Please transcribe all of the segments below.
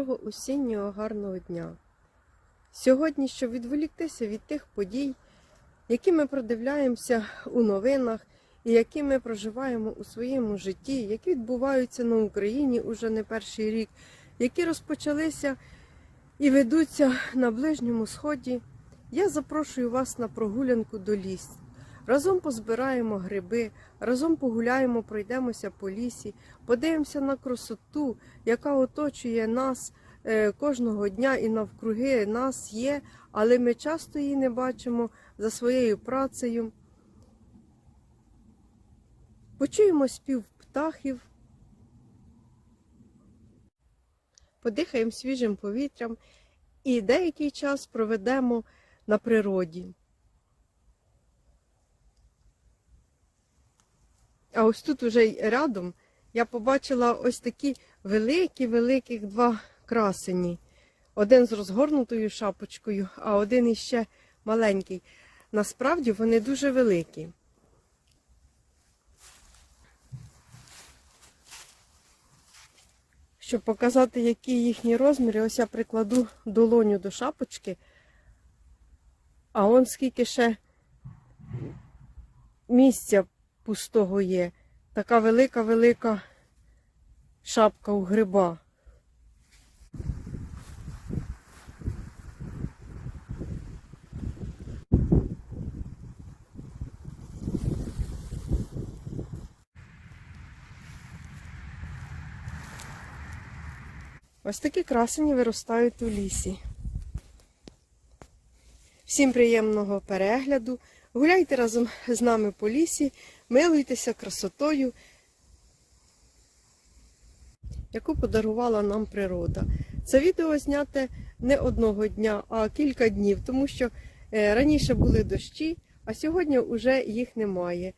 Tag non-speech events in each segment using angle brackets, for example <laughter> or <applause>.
Доброго осіннього гарного дня. Сьогодні, щоб відволіктися від тих подій, які ми продивляємося у новинах і які ми проживаємо у своєму житті, які відбуваються на Україні уже не перший рік, які розпочалися і ведуться на Ближньому Сході, я запрошую вас на прогулянку до ліс. Разом позбираємо гриби, разом погуляємо, пройдемося по лісі, подивимося на красоту, яка оточує нас е, кожного дня і навкруги нас є, але ми часто її не бачимо за своєю працею. Почуємо спів птахів, подихаємо свіжим повітрям і деякий час проведемо на природі. А ось тут уже й рядом я побачила ось такі великі-великі два красені. Один з розгорнутою шапочкою, а один іще маленький. Насправді вони дуже великі. Щоб показати, які їхні розміри, ось я прикладу долоню до шапочки. А он скільки ще місця пустого є. Така велика-велика шапка у гриба. Ось такі красені виростають у лісі. Всім приємного перегляду. Гуляйте разом з нами по лісі, милуйтеся красотою, яку подарувала нам природа. Це відео зняте не одного дня, а кілька днів, тому що е, раніше були дощі, а сьогодні вже їх немає.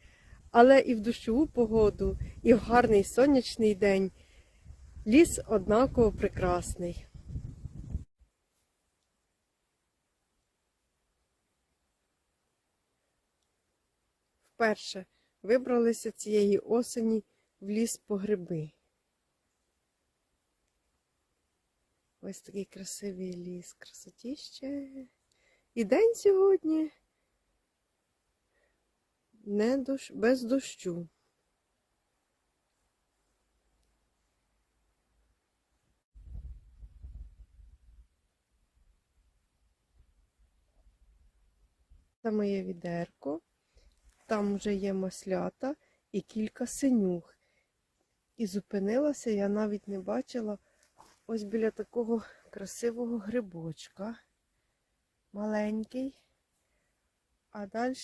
Але і в дощову погоду, і в гарний сонячний день ліс однаково прекрасний. Вперше вибралися цієї осені в ліс по гриби. Ось такий красивий ліс, красотіще. І день сьогодні не дощ, без дощу. Це моє відерко. Там вже є маслята і кілька синюх. І зупинилася, я навіть не бачила ось біля такого красивого грибочка. Маленький. А далі,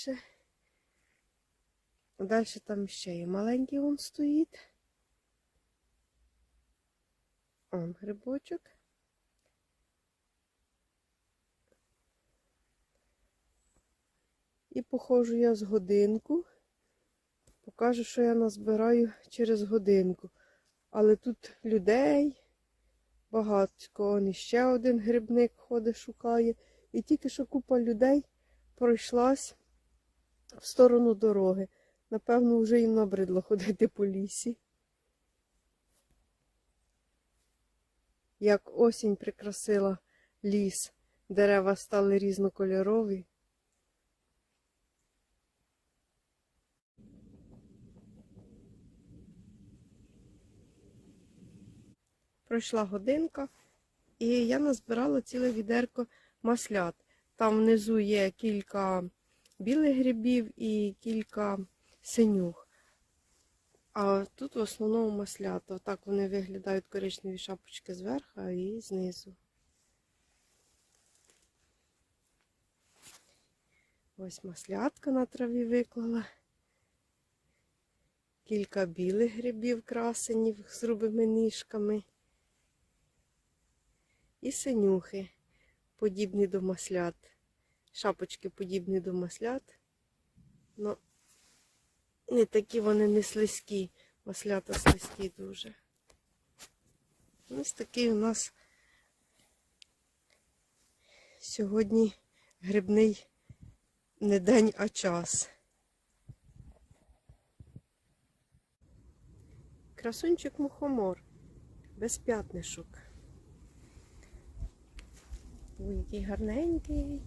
далі там ще є маленький він стоїть. Он грибочок. І походжу я з годинку. Покажу, що я назбираю через годинку. Але тут людей багатько. Он іще один грибник ходить, шукає. І тільки що купа людей пройшлась в сторону дороги. Напевно, вже їм набридло ходити по лісі. Як осінь прикрасила ліс, дерева стали різнокольорові. Пройшла годинка, і я назбирала ціле відерко маслят. Там внизу є кілька білих грибів і кілька синюх. А тут в основному маслята. Так вони виглядають коричневі шапочки зверху і знизу. Ось маслятка на траві виклала. Кілька білих грибів красенів з грубими ніжками. І синюхи, подібні до маслят. Шапочки подібні до маслят. Ну, не такі вони не слизькі. Маслята слизькі дуже. Ось такий у нас сьогодні грибний не день, а час. Красунчик мухомор, без п'ятнишок. Ой, який гарненький.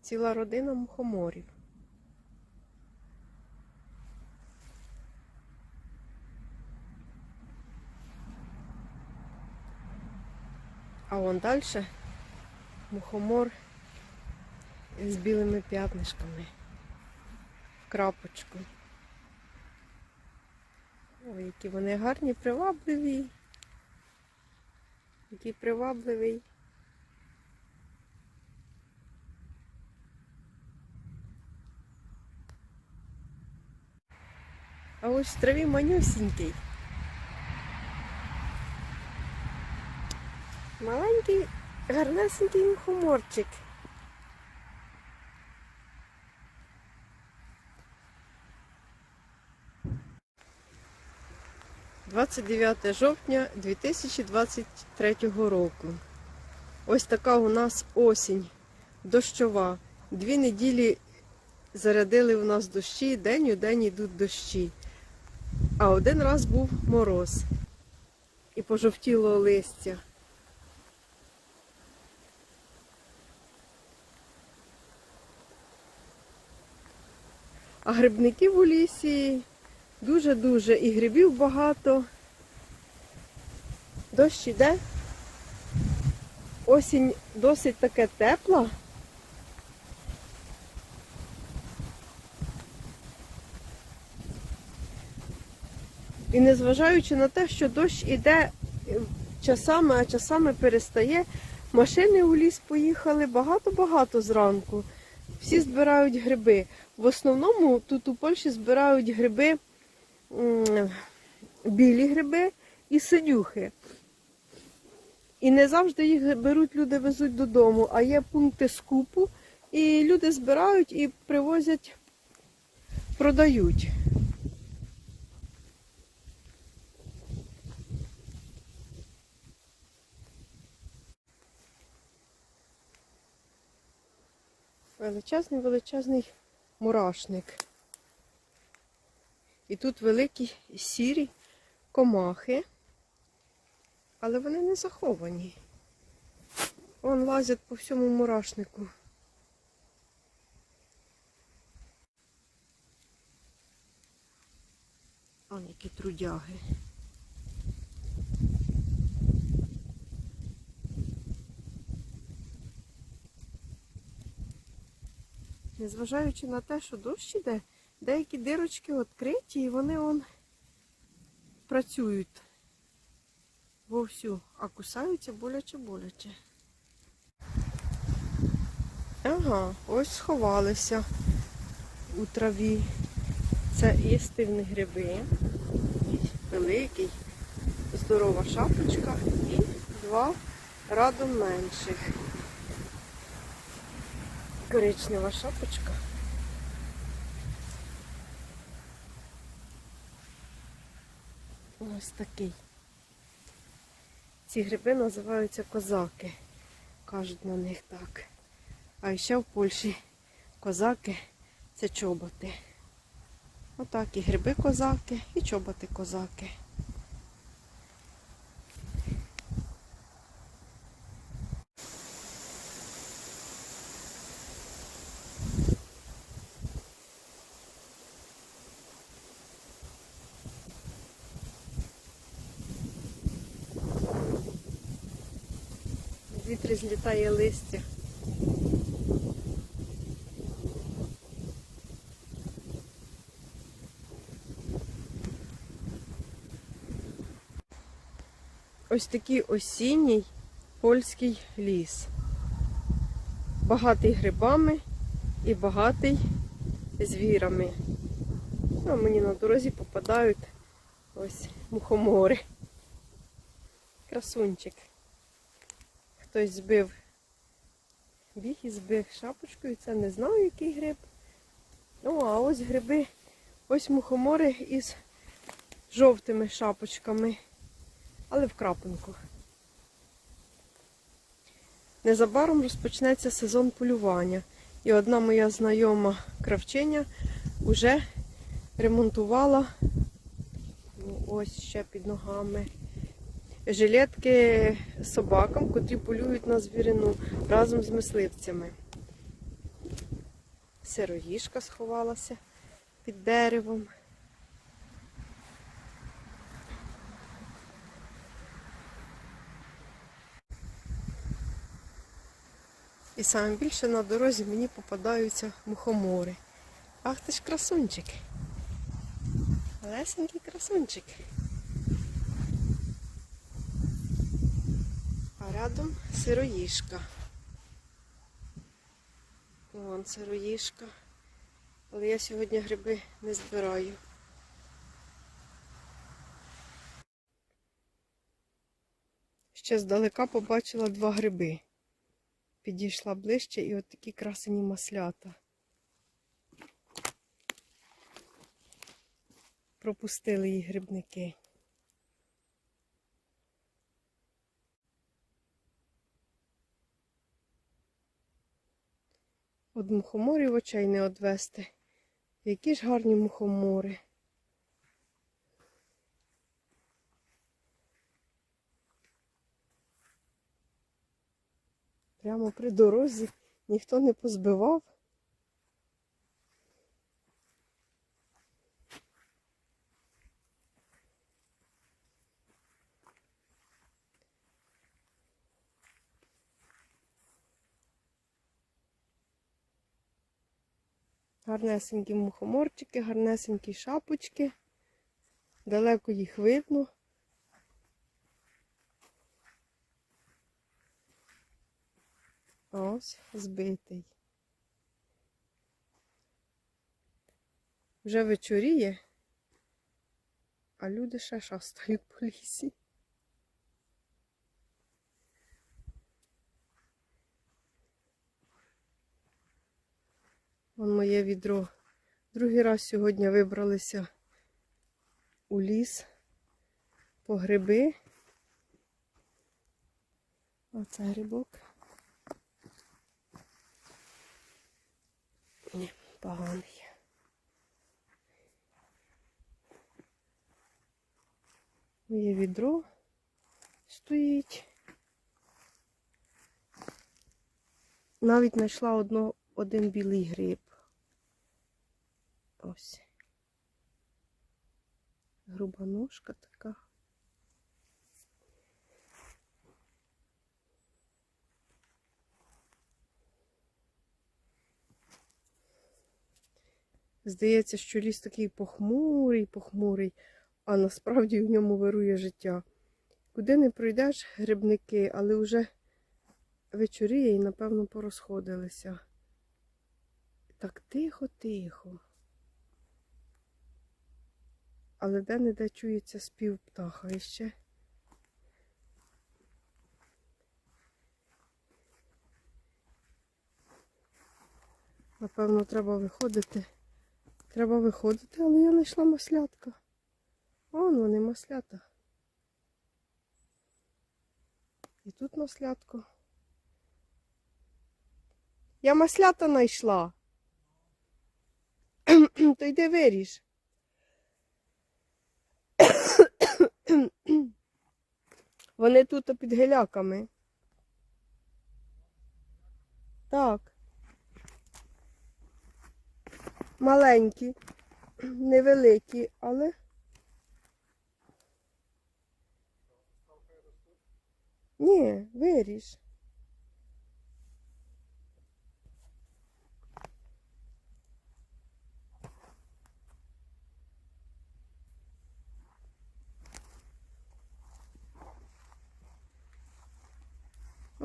Ціла родина мухоморів. А вон далі мухомор з білими п'ятнишками. Крапочку. Ой, які вони гарні, привабливі. Який привабливий. А ось в траві манюсінький. Маленький, гарнесенький мухоморчик. 29 жовтня 2023 року. Ось така у нас осінь дощова. Дві неділі зарядили у нас дощі, день у день йдуть дощі. А один раз був мороз і пожовтіло листя. А грибників у лісі дуже-дуже і грибів багато. Дощ іде. Осінь досить таке тепла. І незважаючи на те, що дощ іде е, часами, а часами перестає, машини у ліс поїхали багато-багато зранку. Всі збирають гриби. В основному тут у Польщі збирають гриби, білі гриби і синюхи. І не завжди їх беруть, люди везуть додому, а є пункти скупу, і люди збирають і привозять, продають. Величезний величезний мурашник. І тут великі сірі комахи, але вони не заховані. Вон лазять по всьому мурашнику. Вон які трудяги. Незважаючи на те, що дощ іде, деякі дирочки відкриті і вони он працюють вовсю, а кусаються боляче-боляче. Ага, ось сховалися у траві. Це їстивні гриби. Великий, здорова шапочка і два радом менших. Коричнева шапочка. Ось такий. Ці гриби називаються козаки. Кажуть на них так. А ще в Польщі козаки це чоботи. Отак і гриби козаки, і чоботи козаки. Вітрі злітає листя. Ось такий осінній польський ліс. Багатий грибами і багатий звірами. Ну, мені на дорозі попадають ось мухомори. Красунчик. Хтось збив біг і збив шапочкою. Це не знаю, який гриб. Ну, а ось гриби, ось мухомори із жовтими шапочками, але в крапинку. Незабаром розпочнеться сезон полювання. І одна моя знайома кравчиня вже ремонтувала ну, ось ще під ногами. Жилетки собакам, котрі полюють на звірину разом з мисливцями. Сироїжка сховалася під деревом. І саме більше на дорозі мені попадаються мухомори. Ах ти ж красунчик. Лесенький красунчик. Рядом сироїжка. Вон сироїжка. Але я сьогодні гриби не збираю. Ще здалека побачила два гриби. Підійшла ближче і от такі красені маслята. Пропустили їх грибники. От мухоморів очей не одвести. Які ж гарні мухомори. Прямо при дорозі ніхто не позбивав. Гарнесенькі мухоморчики, гарнесенькі шапочки. Далеко їх видно. Ось збитий. Вже вечоріє, а люди ще шастають по лісі. Вон моє відро. Другий раз сьогодні вибралися у ліс по гриби. Оце грибок. Ні, поганий. Моє відро стоїть. Навіть знайшла один білий гриб. Ось. Груба ножка така. Здається, що ліс такий похмурий, похмурий, а насправді в ньому вирує життя. Куди не пройдеш грибники, але вже вечоріє і, напевно, порозходилися. Так тихо-тихо. Але де-не-де чується спів птаха іще. Напевно, треба виходити. Треба виходити, але я знайшла маслятка. Вон вони маслята. І тут маслятко. Я маслята знайшла. <clears throat> То йди виріж. <clears throat> Вони тут під геляками. Так. Маленькі, <clears throat> невеликі, але. Ні, виріж.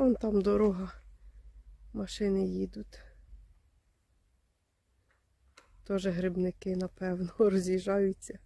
Вон там дорога. Машини їдуть. Теж грибники, напевно, <laughs> роз'їжджаються.